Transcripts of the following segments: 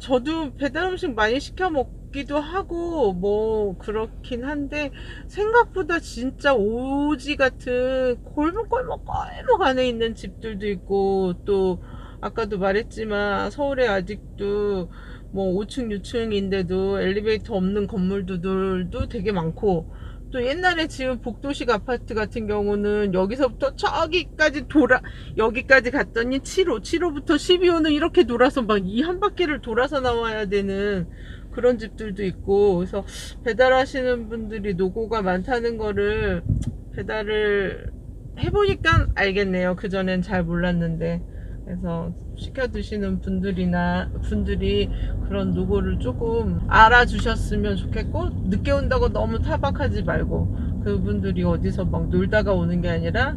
저도 배달 음식 많이 시켜 먹기도 하고 뭐 그렇긴 한데 생각보다 진짜 오지 같은 골목골목 골목 안에 있는 집들도 있고 또 아까도 말했지만 서울에 아직도 뭐 5층 6층인데도 엘리베이터 없는 건물들도 되게 많고 또 옛날에 지금 복도식 아파트 같은 경우는 여기서부터 저기까지 돌아 여기까지 갔더니 7호 7호부터 12호는 이렇게 돌아서 막 이 한 바퀴를 돌아서 나와야 되는 그런 집들도 있고 그래서 배달하시는 분들이 노고가 많다는 거를 배달을 해보니까 알겠네요. 그 전엔 잘 몰랐는데 그래서 시켜 드시는 분들이나 분들이 그런 노고를 조금 알아주셨으면 좋겠고 늦게 온다고 너무 타박하지 말고 그분들이 어디서 막 놀다가 오는 게 아니라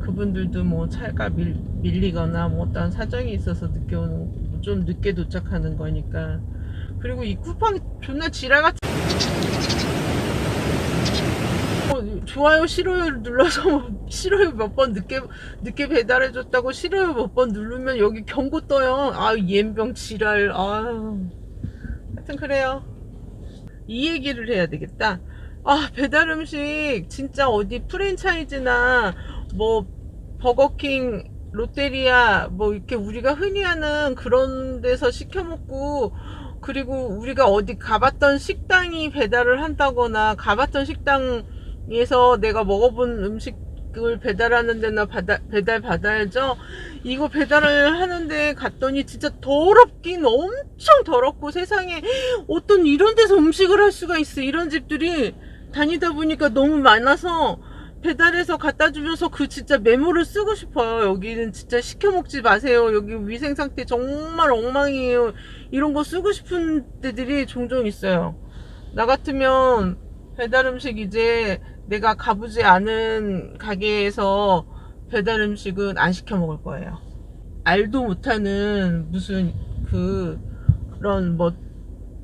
그분들도 뭐 차가 밀, 밀리거나 뭐 어떤 사정이 있어서 늦게 오는 좀 늦게 도착하는 거니까. 그리고 이 쿠팡이 존나 지랄 같은 어, 좋아요 싫어요를 눌러서 뭐 싫어요 몇 번 늦게 늦게 배달해 줬다고 싫어요 몇 번 누르면 여기 경고 떠요. 아 옌병 지랄. 아유 하여튼 그래요. 이 얘기를 해야 되겠다. 아 배달 음식 진짜 어디 프랜차이즈나 뭐 버거킹 롯데리아 뭐 이렇게 우리가 흔히 하는 그런 데서 시켜 먹고 그리고 우리가 어디 가봤던 식당이 배달을 한다거나 가봤던 식당 에서 내가 먹어본 음식을 배달하는 데나 받아, 배달 받아야죠. 이거 배달을 하는데 갔더니 진짜 더럽긴 엄청 더럽고 세상에 어떤 이런 데서 음식을 할 수가 있어. 이런 집들이 다니다 보니까 너무 많아서 배달해서 갖다 주면서 그 진짜 메모를 쓰고 싶어요. 여기는 진짜 시켜 먹지 마세요. 여기 위생 상태 정말 엉망이에요. 이런 거 쓰고 싶은 데들이 종종 있어요. 나 같으면 배달 음식 이제 내가 가보지 않은 가게에서 배달 음식은 안 시켜 먹을 거예요. 알도 못하는 무슨 그 그런 뭐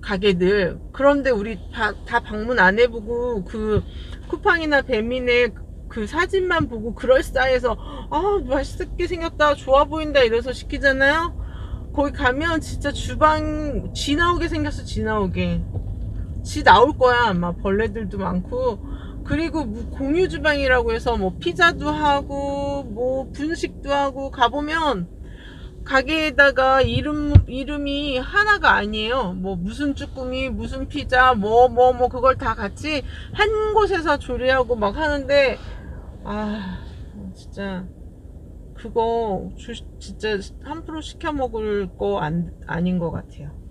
가게들. 그런데 우리 다, 다 방문 안 해보고 그 쿠팡이나 배민의 그 사진만 보고 그럴싸해서 아 맛있게 생겼다 좋아 보인다 이래서 시키잖아요? 거기 가면 진짜 주방 쥐 나오게 생겼어 쥐 나오게. 쥐 나올 거야 아마. 벌레들도 많고 그리고 뭐 공유 주방이라고 해서 뭐 피자도 하고 뭐 분식도 하고 가보면 가게에다가 이름 이름이 하나가 아니에요. 뭐 무슨 쭈꾸미, 무슨 피자, 뭐 뭐뭐 그걸 다 같이 한 곳에서 조리하고 막 하는데 아 진짜 그거 주, 진짜 함부로 시켜 먹을 거 안, 아닌 것 같아요.